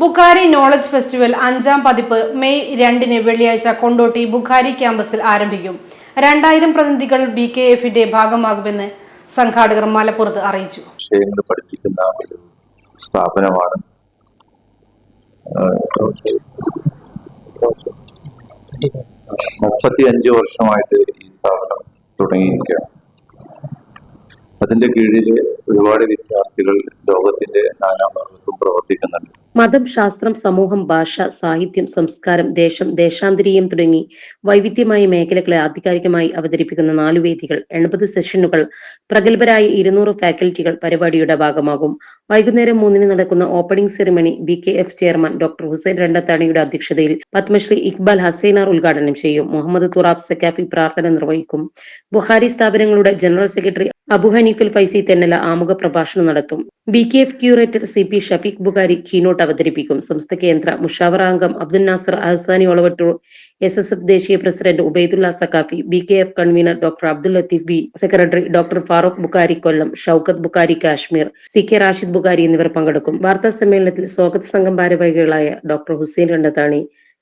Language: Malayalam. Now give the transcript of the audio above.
ബുഖാരി നോളജ് ഫെസ്റ്റിവൽ അഞ്ചാം പതിപ്പ് മെയ് രണ്ടിന് വെള്ളിയാഴ്ച കൊണ്ടോട്ടി ബുഖാരി ക്യാമ്പസിൽ ആരംഭിക്കും. രണ്ടായിരം പ്രതിനിധികൾ ബി കെ എഫിന്റെ ഭാഗമാകുമെന്ന് സംഘാടകർ മലപ്പുറത്ത് അറിയിച്ചു. പഠിപ്പിക്കുന്ന സ്ഥാപനമാണ് മുപ്പത്തി അഞ്ച് വർഷമായിട്ട് ഈ സ്ഥാപനം തുടങ്ങിയിരിക്കുകയാണ്. അതിന്റെ കീഴിൽ ഒരുപാട് വിദ്യാർത്ഥികൾ ലോകത്തിന്റെ നാനാഭാഗത്തും പ്രവർത്തിക്കുന്നുണ്ട്. മതം ശാസ്ത്രം സമൂഹം ഭാഷ സാഹിത്യം സംസ്കാരം ദേശം ദേശാന്തരീയം തുടങ്ങി വൈവിധ്യമായ മേഖലകളെ ആധികാരികമായി അവതരിപ്പിക്കുന്ന നാലു വേദികൾ എൺപത് സെഷനുകൾ പ്രഗത്ഭരായ ഇരുന്നൂറ് ഫാക്കൽറ്റികൾ പരിപാടിയുടെ ഭാഗമാകും. വൈകുന്നേരം മൂന്നിന് നടക്കുന്ന opening ceremony B K F chairman doctor Hussain രണ്ടത്താണിയുടെ അധ്യക്ഷതയിൽ പത്മശ്രീ ഇക്ബാൽ ഹസൈനാർ ഉദ്ഘാടനം ചെയ്യും. മുഹമ്മദ് തുറാബ് സക്കാഫി പ്രാർത്ഥന നിർവഹിക്കും. ബുഹാരി സ്ഥാപനങ്ങളുടെ ജനറൽ സെക്രട്ടറി അബു ഹനീഫുൽ ഫൈസി തെന്നല ആമുഖ പ്രഭാഷണം നടത്തും. B K F curator C P Shafeeq Bukhari keynote അവതരിപ്പിക്കും. സംസ്ഥ കേന്ദ്ര മുഷാവറ അംഗം Abdul Nasar Ahsani Olavattoor S S F ദേശീയ president Ubaidulla Saqafi B K F convener doctor Abdul Latheef B secretary doctor Farooq Bukhari Kollam Shoukath Bukhari Kashmir C K Rashid Bukhari എന്നിവർ പങ്കെടുക്കും. വാർത്താ സമ്മേളനത്തിൽ സ്വാഗത സംഘം ഭാരവാഹികളായ ഡോക്ടർ ഹുസൈൻ രണ്ടത്താണി